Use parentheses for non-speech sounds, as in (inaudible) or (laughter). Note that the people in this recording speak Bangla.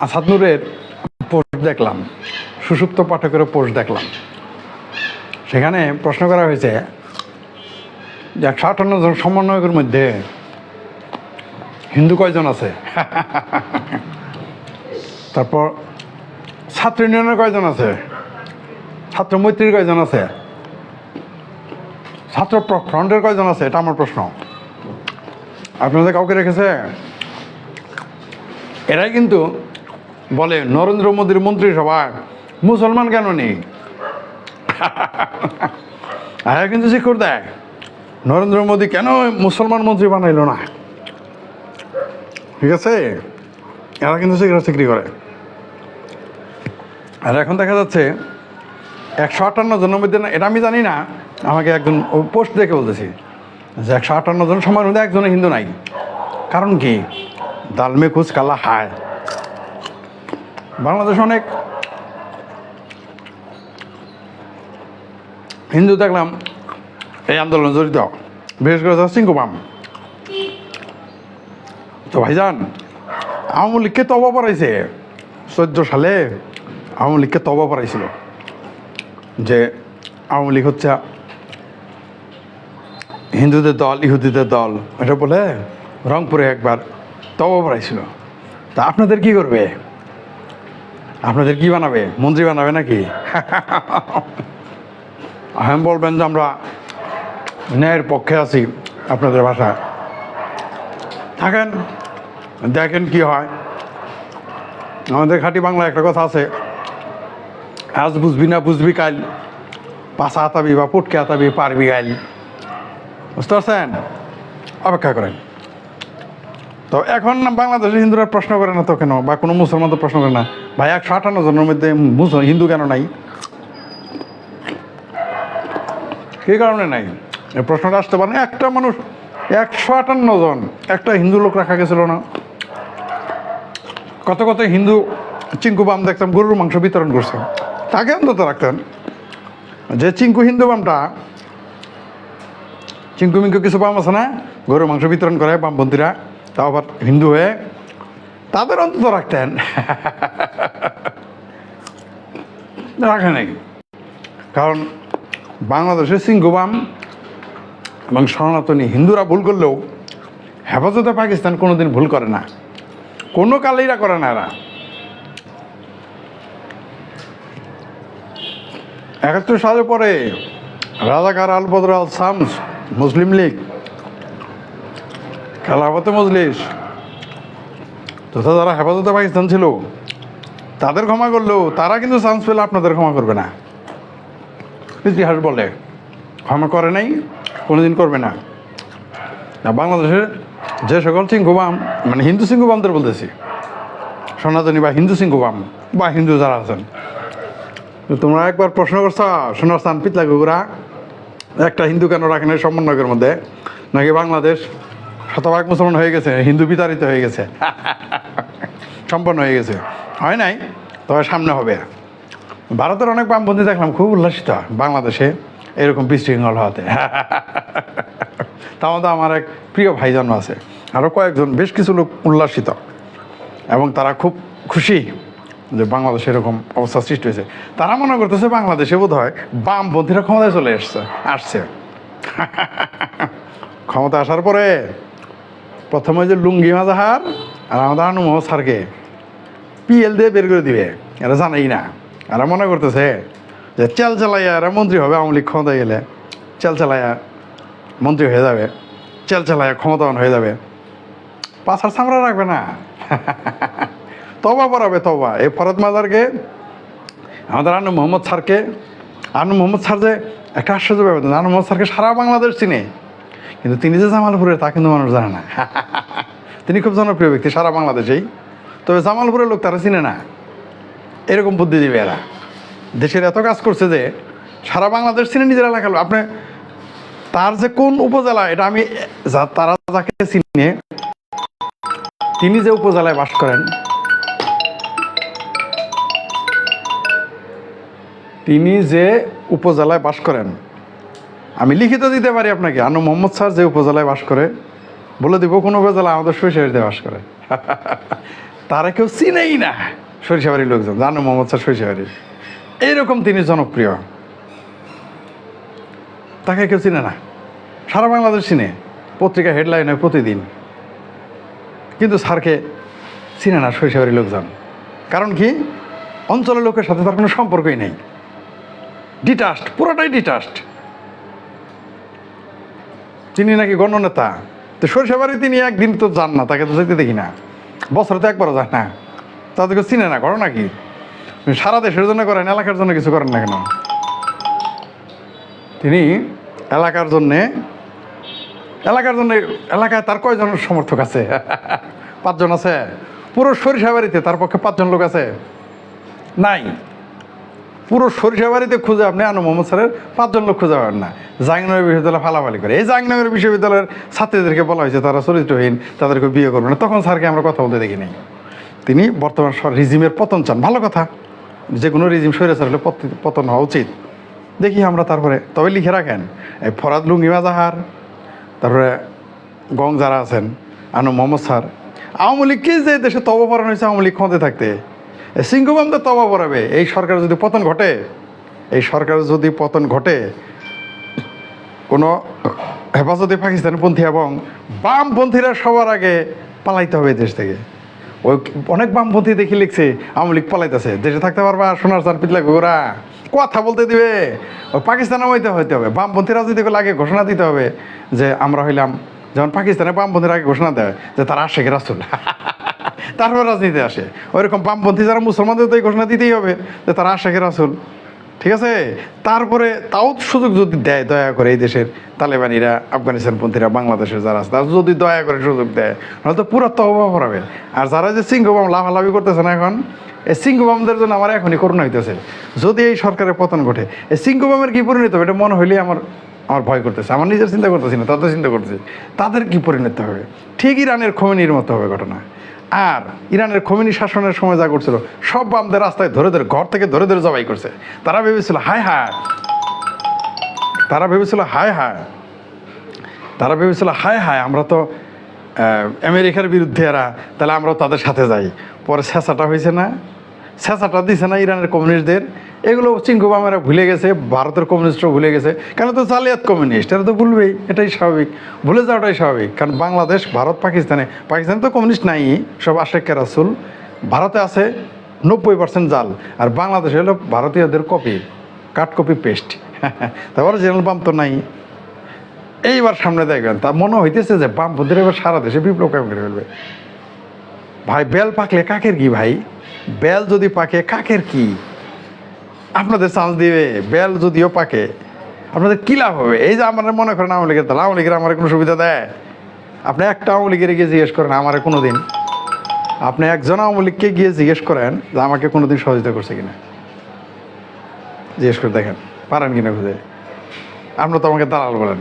আসাদ নূরের পোস্ট দেখলাম, সুষুপ্ত পাঠকের পোস্ট দেখলাম। সেখানে প্রশ্ন করা হয়েছে যে একশো আটান্ন জন সমন্বয়কের মধ্যে হিন্দু কয়জন আছে? (laughs) তারপর ছাত্র ইউনিয়নের কয়জন আছে? ছাত্র মৈত্রীর কয়জন আছে? ছাত্র ফ্রন্টের কয়জন আছে? এটা আমার প্রশ্ন। আপনাদের কাউকে রেখেছে? এরাই কিন্তু বলে, নরেন্দ্র মোদীর মন্ত্রিসভায় মুসলমান কেন নেই? (laughs) এরা কিন্তু শিক্ষর দেয়, নরেন্দ্র মোদী কেন মুসলমান মন্ত্রী বানাইলো না? ঠিক আছে? এরা কিন্তু সিগারেট বিক্রি করে। আর এখন দেখা যাচ্ছে, একশো আটান্ন জনের মধ্যে এটা আমি জানি না, আমাকে একজন পোস্ট দেখে বলতেছি যে একশো আটান্ন জন সময়ের মধ্যে একজনে হিন্দু নাই। কারণ কি? দালমে কুচ কালা হায়। বাংলাদেশ অনেক। হিন্দু দেখলাম, এই আন্দোলনে জড়িত। বিশেষ করে সিংকুবাম তো ভাইজান, আওয়ামী লীগকে তবা পড়াইছে চোদ্দ সালে আওয়ামী লীগকে তবা পড়াইছিল যে আওয়ামী লীগ হচ্ছে হিন্দুদের দল, ইহুদিদের দল, এটা বলে রংপুরে একবার তবা পড়াইছিল তা আপনাদের কি করবে? আপনাদের কি বানাবে? মন্ত্রী বানাবে নাকি? (laughs) আমি বলবেন যে আমরা ন্যায়ের পক্ষে আছি আপনাদের ভাষায় থাকেন দেখেন কি হয়। আমাদের খাঁটি বাংলা একটা কথা আছে আজ বুঝবি না বুঝবি কাল পাশা আতাবি বা পুটকে আতাবি পারবি গাইল বুঝতে পারছেন? অপেক্ষা করেন। তো এখন বাংলাদেশের হিন্দুরা প্রশ্ন করে না তো কেন? বা কোনো মুসলমান তো প্রশ্ন করে না? ভাই, একশো আটান্ন জনের মধ্যে মুসল হিন্দু কেন নাই? কী কারণে নাই? প্রশ্নটা আসতে পারে একটা মানুষ, একশো আটান্ন জন একটা হিন্দু লোক রাখা গেছিল না। কত কত হিন্দু চিঙ্কু বাম দেখতাম, গরুর মাংস বিতরণ করছে। তাকে অন্তত রাখতেন। যে চিঙ্কু হিন্দু বামটা চিঙ্কু মিঙ্কু কিছু বাম আছে না? গরুর মাংস বিতরণ করে বামপন্থীরা। তাও আবার হিন্দু হয়ে তাদের অন্তত রাখতেন রাখে নাই কারণ বাংলাদেশের সিঙ্গুবাম এবং সনাতনী হিন্দুরা ভুল করলেও হেফাজতে পাকিস্তান কোনোদিন ভুল করে না। কোনো কালেইরা করে না এরা। একাত্তর সালের পরে রাজাকার আল বদর আল শামস মুসলিম লীগ খেলাফতে মজলিস। তথা যারা হেফাজতে পাকিস্তান ছিল, তাদের ক্ষমা করলেও তারা কিন্তু চান্স পেলে আপনাদের ক্ষমা করবে না। ইতিহাস বলে, ক্ষমা করে নাই, কোনোদিন করবে না। বাংলাদেশের যে সকল সিংহবাম মানে হিন্দু সিংহবামদের বলতেছি, সনাতনী বা হিন্দু সিংহবাম বা হিন্দু যারা আছেন। তোমরা একবার প্রশ্ন করছ সোনার স্থান পিতলা গুগুরা একটা হিন্দু কেন রাখেন সমন্বয়কের মধ্যে? নাকি বাংলাদেশ শতভাগ মুসলমান হয়ে গেছে, হিন্দু বিতাড়িত হয়ে গেছে। সম্পন্ন হয়ে গেছে। হয় নাই? তবে সামনে হবে। ভারতের অনেক বামপন্থী দেখলাম, খুব উল্লাসিত। বাংলাদেশে এরকম বিশৃঙ্খল হওয়াতে। তার মধ্যে আমার এক প্রিয় ভাইজান আছে। আরও কয়েকজন, বেশ কিছু লোক উল্লাসিত। এবং তারা খুব খুশি যে বাংলাদেশে এরকম অবস্থা সৃষ্টি হয়েছে। তারা মনে করতেছে বাংলাদেশে বোধ হয় বামপন্থীরা ক্ষমতায় চলে এসছে, আসছে। ক্ষমতা আসার পরে প্রথমে যে লুঙ্গি মাজাহার আর আমাদের আনু মোহাম্মদ স্যারকে পিএল দিয়ে বের করে দিবে। এরা জানেই না। এরা মনে করতেছে যে চেল চালাইয়া এরা মন্ত্রী হবে, আওয়ামী লীগ ক্ষমতায় গেলে। চেল চালাইয়া মন্ত্রী হয়ে যাবে। চেল চালাইয়া ক্ষমতাবান হয়ে যাবে। পাশার সামরা রাখবে না। (laughs) তবা পড়াবে তবা এই ফরত মাজারকে, আমাদের আনু মোহাম্মদ স্যারকে, আনু মোহাম্মদ স্যার যে একটা আশ্চর্য ব্যাপার। আনু মোহাম্মদ স্যারকে সারা বাংলাদেশ চিনে। কিন্তু তিনি যে জামালপুরের, তা কিন্তু মানুষ জানে না। (laughs) তিনি খুব জনপ্রিয় ব্যক্তি সারা বাংলাদেশেই। তবে জামালপুরের লোক তারা চিনে না। এরকম বুদ্ধি দিবে এরা। দেশের এত কাজ করছে যে সারা বাংলাদেশ চিনে নিজের এলাকার লোক। আপনি তার যে কোন উপজেলা, এটা আমি তারা যাকে চিনে, তিনি যে উপজেলায় বাস করেন, তিনি যে উপজেলায় বাস করেন আমি লিখিত দিতে পারি আপনাকে। আনু মোহাম্মদ স্যার যে উপজেলায় বাস করে, বলে দিব কোন উপজেলা আমাদের শৈশবীতে বাস করে। (laughs) তারা কেউ চিনেই না সরিষাবাড়ির লোকজন, জানো মোহাম্মদ স্যার সরিষাবাড়ির এইরকম তিনি জনপ্রিয়। তাকে কেউ চিনে না। সারা বাংলাদেশ চিনে, পত্রিকা হেডলাইন প্রতিদিন। কিন্তু স্যারকে চিনে না সরিষাবাড়ির লোকজন। কারণ কি? অঞ্চলের লোকের সাথে তার কোনো সম্পর্কই নেই। ডিটাস্ট পুরোটাই ডিটাস্ট তিনি নাকি গণনেতা? তো সরিষাবাড়ি তিনি একদিন তো যান না, তাকে তো যেতে দেখি না। বছরে তো একবারও যান না। তাদেরকে চিনে না করো নাকি? সারা দেশের জন্য করেন, এলাকার জন্য কিছু করেন না কেন? তিনি এলাকার জন্যে, এলাকার জন্য, এলাকায় তার কয়জন সমর্থক আছে? (laughs) পাঁচজন আছে। পুরো সরিষাবাড়িতে তার পক্ষে পাঁচজন লোক আছে। নাই। পুরো সরিষাবাড়িতে খুঁজে আপনি আনু মোহাম্মদ স্যারের পাঁচজন লোক খুঁজে পাবেন না। জাহাঙ্গীরনগর বিশ্ববিদ্যালয় ফালাফালি করে। এই জাহাঙ্গীরনগর বিশ্ববিদ্যালয়ের ছাত্রীদেরকে বলা হয়েছে, তারা চরিত্রহীন, তাদেরকে বিয়ে করবে না। তখন স্যারকে আমরা কথা বলতে দেখি নাই। তিনি বর্তমান রিজিমের পতন চান। ভালো কথা। যে কোনো রিজিম সরে হলে পত- পতন হওয়া উচিত। দেখি আমরা তারপরে, তবে লিখে রাখেন, এই ফরাদ লুঙ্গিমা জাহার তারপরে গং যারা আছেন, আনু মোহাম্মদ স্যার। আওয়ামী লীগকে যে দেশে তবা পড়ানো হয়েছে, আওয়ামী লীগ ক্ষমতায় থাকতে? সিংহবামদের তবা পড়াবে। এই সরকার যদি পতন ঘটে, এই সরকার যদি পতন ঘটে, কোনো হেফাজতে পাকিস্তানপন্থী এবং বামপন্থীরা সবার আগে পালাইতে হবে দেশ থেকে। ওই অনেক বামপন্থী দেখি লিখছে, আওয়ামী লীগ পালাইতেছে। দেশে থাকতে পারবা, সোনার চার পিতলা গোরা কথা বলতে দিবে। ওই পাকিস্তানে হইতে হইতে হবে। বামপন্থী রাজনীতি করলে আগে ঘোষণা দিতে হবে যে আমরা হইলাম, যেমন পাকিস্তানে বামপন্থীর আগে ঘোষণা দেয় যে তারা আসে রাসুল। (laughs) তারপর রাজনীতি আসে। ওইরকম বামপন্থী যারা মুসলমানদের তো এই ঘোষণা দিতেই হবে যে তারা আশেখ রাসুল। ঠিক আছে? তারপরে তাও সুযোগ যদি দেয় দয়া করে এই দেশের তালেবানিরা, আফগানিস্তানপন্থীরা, বাংলাদেশের যারা আছে, তারা যদি দয়া করে সুযোগ দেয় নাহলে তো পুরো তহবা পড়াবে আর যারা যে সিংহবাম লাফালাফি করতেছে না এখন, এই সিংহবামদের জন্য আমার এখনই করুণা হইতেছে। যদি এই সরকারের পতন ঘটে, এই সিংহবামের কি পরিণত হবে? এটা মনে হইলে আমার আমার ভয় করতেছে। আমার নিজের চিন্তা করতেছি না, তাদের চিন্তা করতেছি। তাদের কি পরিণত হবে? ঠিক ইরানের খমেনির মতো হবে ঘটনা। আর ইরানের খমিনি শাসনের সময় যা করছিল, সব বামদের রাস্তায় ধরে ধরে, ঘর থেকে ধরে ধরে জবাই করছে। তারা ভেবেছিল, হায় হায়। তারা ভেবেছিল, হায় হায়। তারা ভেবেছিল, হায় হায়, আমরা তো আমেরিকার বিরুদ্ধে এরা, তাহলে আমরাও তাদের সাথে যাই। পরে স্যাঁচাটা হয়েছে না। স্যাঁচাটা দিছে না ইরানের কমিউনিস্টদের। এগুলো চিঙ্কুবামেরা ভুলে গেছে, ভারতের কমিউনিস্টরাও ভুলে গেছে। কেন তো জালিয়াত কমিউনিস্ট? এরা তো ভুলবেই, এটাই স্বাভাবিক। ভুলে যাওয়াটাই স্বাভাবিক, কারণ বাংলাদেশ, ভারত, পাকিস্তানে পাকিস্তানে তো কমিউনিস্ট নাই, সব আশেখ রাসুল। ভারতে আছে নব্বই পার্সেন্ট জাল, আর বাংলাদেশ হলো ভারতীয়দের কপি কাট কপি পেস্ট। (laughs) তারপরে জেনারেল বাম তো নাই। এইবার সামনে দেখবেন, তা মনে হইতেছে যে বামপন্থীর এবার সারা দেশে বিপ্লব কায়েম করে ফেলবে। ভাই, বেল পাকলে কাকের কি ভাই? বেল যদি পাকে, কাকের কি? আপনাদের চান্স দিবে বেল যদিও পাকে, আপনাদের কী লাভ হবে? এই যে আমার মনে করেন আওয়ামী লীগের তাহলে আওয়ামী আমার কোনো সুবিধা দেয়? আপনি একটা আওয়ামী লীগের গিয়ে জিজ্ঞেস করেন আমার কোনো দিন আপনি একজন আওয়ামী লীগকে গিয়ে জিজ্ঞেস করেন যে আমাকে কোনো দিন সহযোগিতা করছে কিনা। জিজ্ঞেস করে দেখেন, পারেন কিনা খুঁজে? আপনার তো আমাকে দালাল বলেন।